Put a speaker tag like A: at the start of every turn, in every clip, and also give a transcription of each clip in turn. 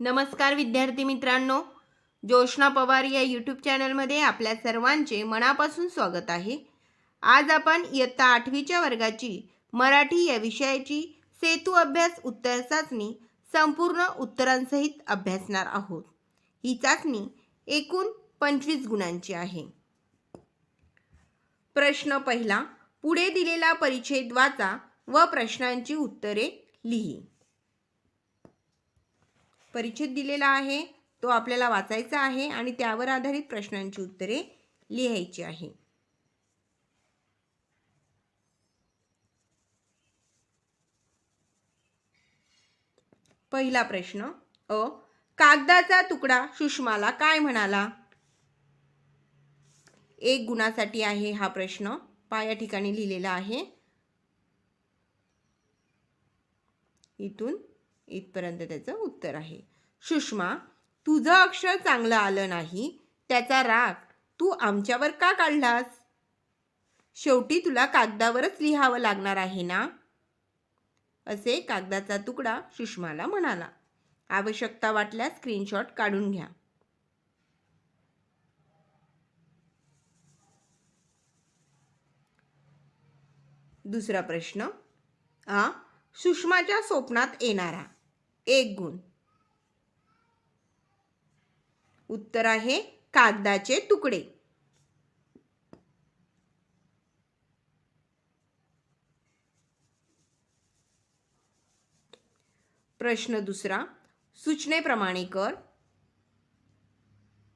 A: नमस्कार विद्यार्थी मित्रांनो जोशना पवार या यूट्यूब चॅनलमध्ये आपल्या सर्वांचे मनापासून स्वागत आहे. आज आपण इयत्ता आठवीच्या वर्गाची मराठी या विषयाची सेतू अभ्यास उत्तर चाचणी संपूर्ण उत्तरांसहित अभ्यासणार आहोत. ही चाचणी एकूण पंचवीस गुणांची आहे. प्रश्न पहिला पुढे दिलेला परिच्छेद वाचा व प्रश्नांची उत्तरे लिही. परिच्छेद दिलेला आहे. तो आपल्याला वाचायचा आहे आणि त्यावर आधारित प्रश्नांची उत्तरे लिहायची आहे. पहिला प्रश्न अ कागदाचा तुकडा सुषमाला काय म्हणाला? एक गुणासाठी आहे हा प्रश्न. पा या ठिकाणी लिहिलेला आहे. इथून इथपर्यंत त्याचं उत्तर आहे. सुषमा तुझं अक्षर चांगलं आलं नाही त्याचा राग तू आमच्यावर का काढलास? शेवटी तुला कागदावरच लिहावं लागणार आहे ना? असे कागदाचा तुकडा सुषमाला म्हणाला. आवश्यकता वाटल्यास स्क्रीनशॉट काढून घ्या. दुसरा प्रश्न. आ सुषमाच्या स्वप्नात येणारा एक गुण. उत्तर आहे कागदाचे तुकडे. प्रश्न दुसरा सूचनेप्रमाणे कर.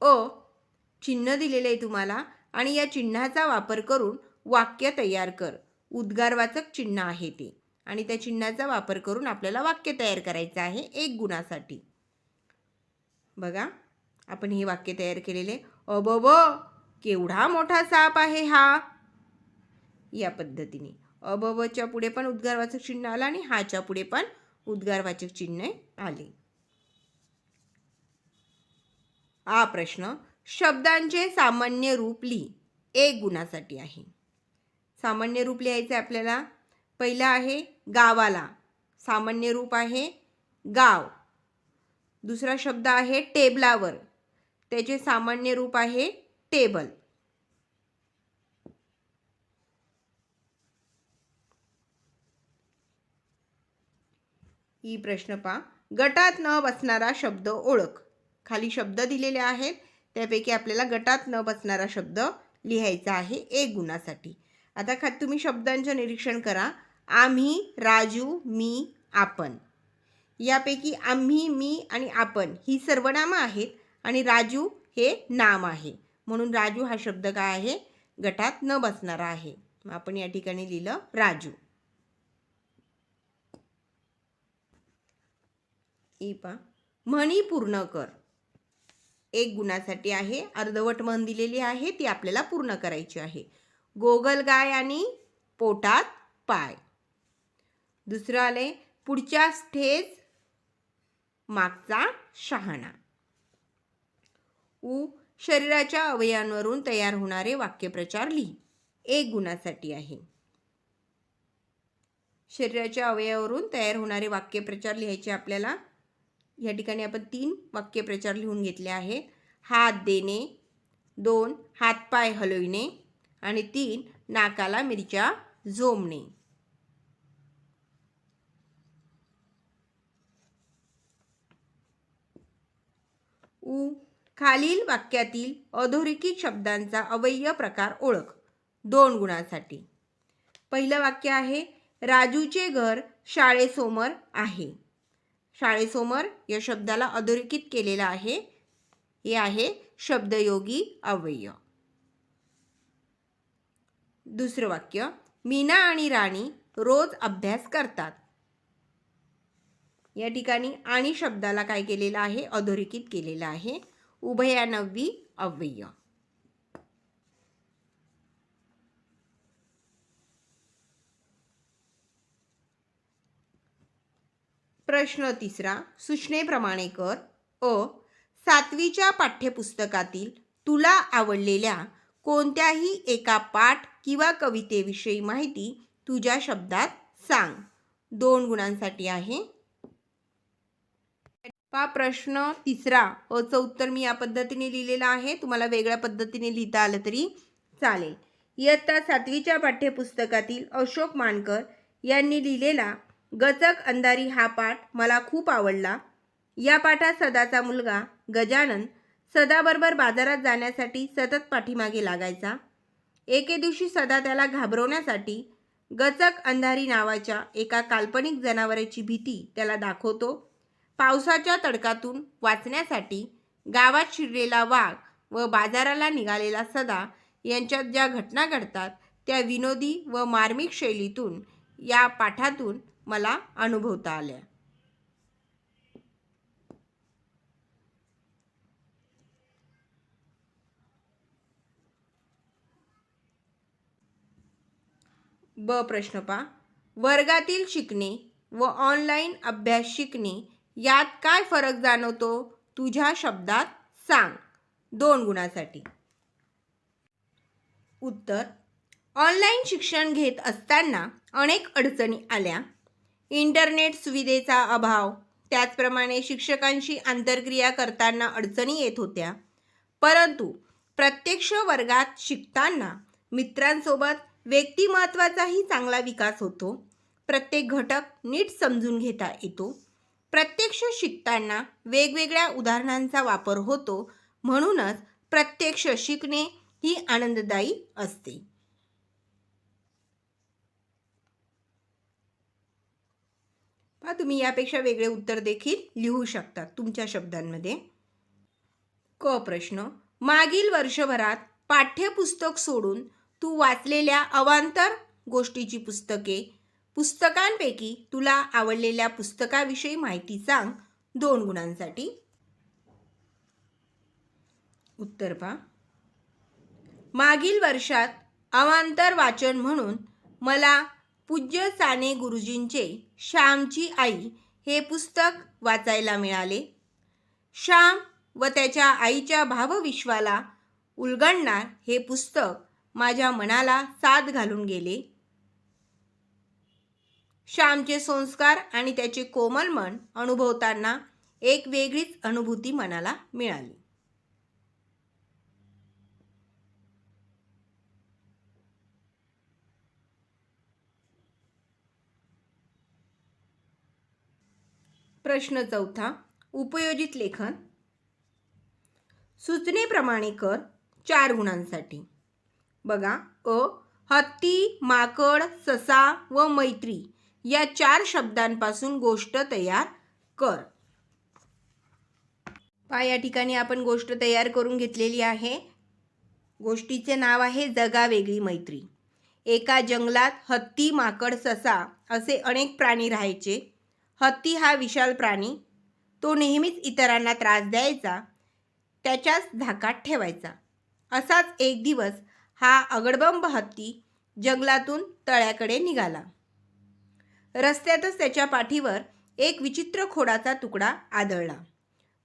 A: अ चिन्ह दिलेले आहे तुम्हाला आणि या चिन्हाचा वापर करून वाक्य तयार कर. उद्गारवाचक चिन्ह आहे ते. आणि त्या चिन्हाचा वापर करून आपल्याला वाक्य तयार करायचं आहे एक गुणासाठी. बघा. आपण हे वाक्य तयार केलेले अबब केवढा मोठा साप आहे हा? या पद्धतीने. अबबच्या पुढे पण उद्गारवाचक चिन्ह आलं आणि हाच्या पुढे पण उद्गारवाचक चिन्ह आले. हा प्रश्न शब्दांचे सामान्य रूप लिही एक गुणासाठी आहे. सामान्य रूप लिहायचं आहे आपल्याला? पहिलं आहे गावाला. सामान्य रूप आहे गाव. दुसरा शब्द आहे टेबलावर. त्याचे सामान्य रूप आहे टेबल ही प्रश्न पहा. गटात न बसणारा शब्द ओळख. खाली शब्द दिलेले आहेत. त्यापैकी आपल्याला गटात न बसणारा शब्द लिहायचा आहे एक गुणासाठी. आता खा तुम्ही शब्दांचं निरीक्षण करा. आम्ही राजू मी आपण. यापैकी आम्ही मी आणि आपण ही सर्वनामं आहेत. आणि राजू हे नाम आहे. म्हणून राजू हा शब्द काय आहे? गटात न बसणारा आहे. मग आपण या ठिकाणी लिहिलं राजू. पा. म्हणी पूर्ण कर. एक गुणासाठी आहे अर्धवट म्हण दिलेली आहे ती आपल्याला पूर्ण करायची आहे. गोगल गाय आणि पोटात पाय. दुसरं आले पुढच्या ठेच मागचा शहाणा. उ शरीराच्या अवयांवरून तयार होणारे वाक्यप्रचार लिही एक गुणासाठी आहे. शरीराच्या अवयवावरून तयार होणारे वाक्यप्रचार लिहायचे आपल्याला. या ठिकाणी आपण तीन वाक्यप्रचार लिहून घेतले आहेत. हात देणे दोन हातपाय हलविणे आणि तीन नाकाला मिरच्या झोमणे उ खालील वाक्यातील अधोरेखित शब्दांचा अवय्य प्रकार ओळख. दोन गुणांसाठी. पहिलं वाक्य आहे राजूचे घर शाळेसमोर आहे. शाळेसमोर या शब्दाला अधोरेखित केलेलं आहे. हे आहे शब्दयोगी अव्यय दुसरं वाक्य मीना आणि राणी रोज अभ्यास करतात. या ठिकाणी आणि शब्दाला काय केलेलं आहे? अधोरेखित केलेलं आहे. उभयानवी अव्यय. प्रश्न तिसरा सूचनेप्रमाणे कर अ सातवीच्या पाठ्यपुस्तकातील तुला आवडलेल्या कोणत्याही एका पाठ किंवा कवितेविषयी माहिती तुझ्या शब्दात सांग. दोन गुणांसाठी आहे. पा प्रश्न तिसरा. अचं उत्तर मी या पद्धतीने लिहिलेलं आहे. तुम्हाला वेगळ्या पद्धतीने लिहिता आलं तरी चालेल. इयत्ता सातवीच्या पाठ्यपुस्तकातील अशोक मानकर यांनी लिहिलेला गचक अंधारी हा पाठ मला खूप आवडला. या पाठात सदाचा मुलगा गजानन सदाबरोबर बाजारात जाण्यासाठी सतत पाठीमागे लागायचा. एके दिवशी सदा त्याला घाबरवण्यासाठी गचक अंधारी नावाच्या एका काल्पनिक जनावराची भीती त्याला दाखवतो. पावसाच्या तडकातून वाचण्यासाठी गावात शिरलेला वाघ व बाजाराला निघालेला सदा यांच्यात ज्या घटना घडतात त्या विनोदी व मार्मिक शैलीतून या पाठातून मला अनुभवता आल्या. ब प्रश्न पा वर्गातील शिकणे व ऑनलाईन अभ्यास शिकणे यात काय फरक जाणवतो? तुझ्या शब्दात सांग. दोन गुणासाठी. उत्तर. ऑनलाईन शिक्षण घेत असताना अनेक अडचणी आल्या. इंटरनेट सुविधेचा अभाव त्याचप्रमाणे शिक्षकांशी आंतरक्रिया करताना अडचणी येत होत्या. परंतु प्रत्यक्ष वर्गात शिकताना मित्रांसोबत व्यक्तिमत्वाचाही चांगला विकास होतो. प्रत्येक घटक नीट समजून घेता येतो. प्रत्यक्ष शिकताना वेगवेगळ्या उदाहरणांचा वापर होतो. म्हणूनच प्रत्यक्ष शिकणे ही आनंददायी असते. तुम्ही यापेक्षा वेगळे उत्तर देखील लिहू शकता तुमच्या शब्दांमध्ये. क प्रश्न मागील वर्षभरात पाठ्यपुस्तक सोडून तू वाचलेल्या अवांतर गोष्टीची पुस्तके पुस्तकांपैकी तुला आवडलेल्या पुस्तकाविषयी माहिती सांग. दोन गुणांसाठी. उत्तर पहा. मागील वर्षात अवांतर वाचन म्हणून मला पूज्य साने गुरुजींचे श्यामची आई हे पुस्तक वाचायला मिळाले. श्याम व त्याच्या आईच्या भावविश्वाला उलगडणार हे पुस्तक माझ्या मनाला साथ घालून गेले. श्यामचे संस्कार आणि त्याचे कोमल मन अनुभवताना एक वेगळीच अनुभूती मनाला मिळाली. प्रश्न चौथा उपयोजित लेखन. सूचनेप्रमाणे कर चार गुणांसाठी. बघा अ हत्ती माकड ससा व मैत्री या चार शब्दांपासून गोष्ट तयार कर. पा या ठिकाणी आपण गोष्ट तयार करून घेतलेली आहे. गोष्टीचे नाव आहे जगा वेगळी मैत्री. एका जंगलात हत्ती माकड ससा असे अनेक प्राणी राहायचे. हत्ती हा विशाल प्राणी. तो नेहमीच इतरांना त्रास द्यायचा त्याच्याच धाकात ठेवायचा. असाच एक दिवस हा अगडबंब हत्ती जंगलातून तळ्याकडे निघाला. रस्त्यातच त्याच्या पाठीवर एक विचित्र खोडाचा तुकडा आदळला.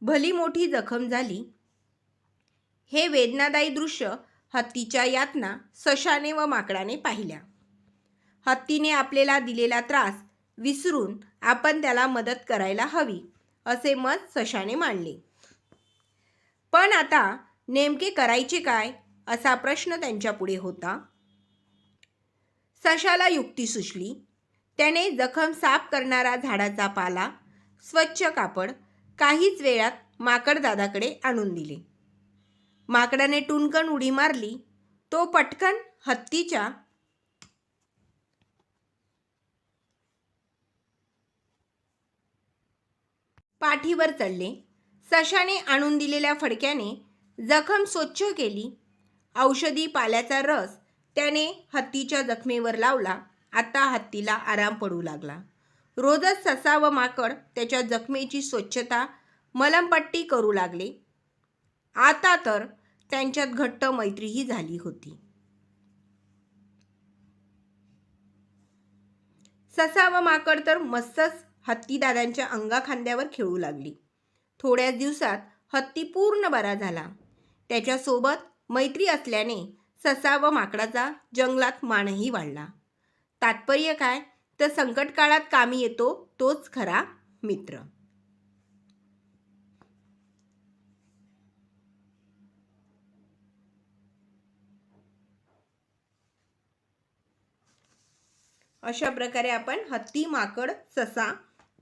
A: भली मोठी जखम झाली. हे वेदनादायी दृश्य हत्तीच्या यातना सशाने व माकडाने पाहिल्या. हत्तीने आपल्याला दिलेला त्रास विसरून आपण त्याला मदत करायला हवी असे मत सशाने मांडले. पण आता नेमके करायचे काय असा प्रश्न त्यांच्यापुढे होता. सशाला युक्ती सुचली. त्याने जखम साफ करणारा झाडाचा पाला स्वच्छ कापड काहीच वेळात माकडदादाकडे आणून दिले. माकडाने टुणकन उडी मारली. तो पटकन हत्तीच्या पाठीवर चढले. सशाने आणून दिलेल्या फडक्याने जखम स्वच्छ केली. औषधी पाल्याचा रस त्याने हत्तीच्या जखमेवर लावला. आता हत्तीला आराम पडू लागला. रोजच ससा व माकड त्याच्या जखमेची स्वच्छता मलमपट्टी करू लागले. आता तर त्यांच्यात घट्ट मैत्रीही झाली होती. ससा व माकड तर मस्तच हत्तीदादांच्या अंगाखांद्यावर खेळू लागली. थोड्याच दिवसात हत्ती पूर्ण बरा झाला. त्याच्यासोबत मैत्री असल्याने ससा व माकडाचा जंगलात मानही वाढला. तात्पर्य काय? तर संकट काळात कामी येतो तोच खरा मित्र. अशा प्रकारे आपण हत्ती माकड ससा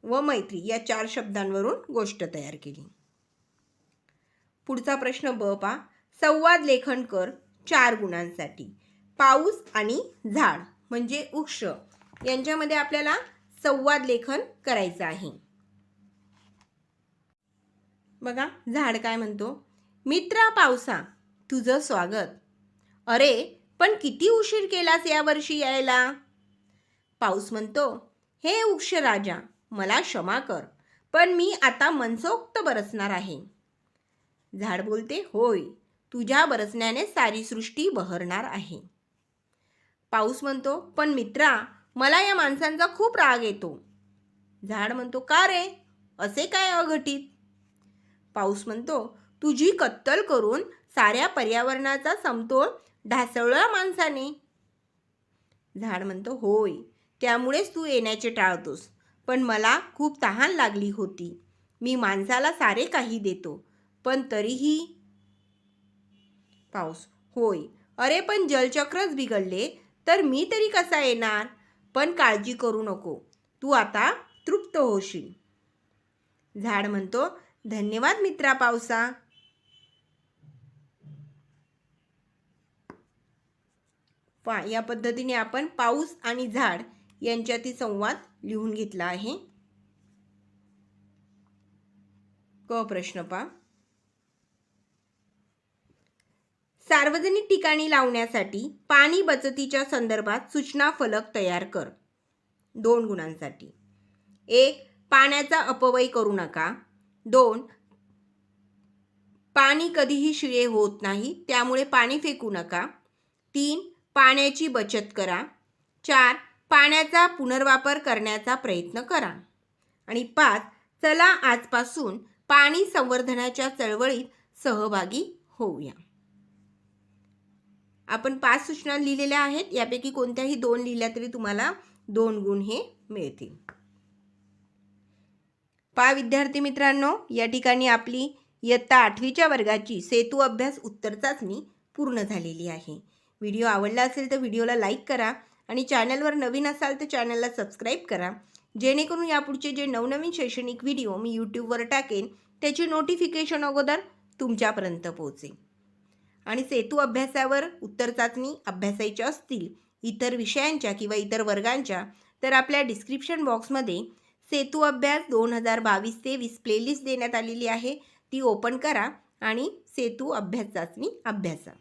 A: व मैत्री या चार शब्दांवरून गोष्ट तयार केली. पुढचा प्रश्न ब पा संवाद लेखन कर चार गुणांसाठी. पाऊस आणि झाड. म्हणजे उक्ष यांच्यामध्ये आपल्याला संवाद लेखन करायचं आहे. बघा झाड काय म्हणतो? मित्रा पावसा तुझं स्वागत. अरे पण किती उशीर केलास यावर्षी यायला? पाऊस म्हणतो हे उक्ष राजा मला क्षमा कर पण मी आता मनसोक्त बरसणार आहे. झाड बोलते होय तुझ्या बरसण्याने सारी सृष्टी बहरणार आहे. पाऊस म्हणतो पण मित्रा मला या माणसांचा खूप राग येतो. झाड म्हणतो का रे? असे काय अघटित? पाऊस म्हणतो तुझी कत्तल करून साऱ्या पर्यावरणाचा समतोल ढासळला माणसाने. झाड म्हणतो होय त्यामुळेच तू येण्याचे टाळतोस पण मला खूप तहान लागली होती. मी माणसाला सारे काही देतो पण तरीही. पाऊस होय अरे पण जलचक्रच बिघडले तर मी तरी कसा येणार? पण काळजी करू नको. तू आता तृप्त होशील. झाड म्हणतो धन्यवाद मित्रा पावसा. पा या पद्धतीने आपण पाऊस आणि झाड यांच्यातील संवाद लिहून घेतला आहे. क प्रश्न पा. सार्वजनिक ठिकाणी लावण्यासाठी पाणी बचतीच्या संदर्भात सूचना फलक तयार कर. दोन गुणांसाठी. एक पाण्याचा अपव्यय करू नका. दोन पाणी कधीही शिळे होत नाही त्यामुळे पाणी फेकू नका. तीन पाण्याची बचत करा. चार पाण्याचा पुनर्वापर करण्याचा प्रयत्न करा. आणि पाच चला आजपासून पाणी संवर्धनाच्या चळवळीत सहभागी होऊया. आपण पाच सूचना लिहिलेल्या आहेत यापैकी कोणत्याही दोन लिहिल्या तरी तुम्हाला दोन गुण हे मिळतील. पा विद्यार्थी मित्रांनो या ठिकाणी आपली इयत्ता आठवीच्या वर्गाची सेतू अभ्यास उत्तर चाचणी पूर्ण झालेली आहे. व्हिडिओ आवडला असेल तर व्हिडिओला लाईक करा आणि चॅनलवर नवीन असाल तर चॅनलला सबस्क्राईब करा. जेणेकरून यापुढचे जे नवनवीन शैक्षणिक व्हिडिओ मी यूट्यूबवर टाकेन त्याची नोटिफिकेशन अगोदर तुमच्यापर्यंत पोहोचेल आणि सेतू अभ्यासावर उत्तर चाचणी अभ्यासायच्या असतील इतर विषयांच्या किंवा इतर वर्गांच्या तर आपल्या डिस्क्रिप्शन बॉक्समध्ये सेतू अभ्यास दोन हजार बावीस तेवीस प्लेलिस्ट देण्यात आलेली आहे. ती ओपन करा आणि सेतू अभ्यास चाचणी अभ्यासा.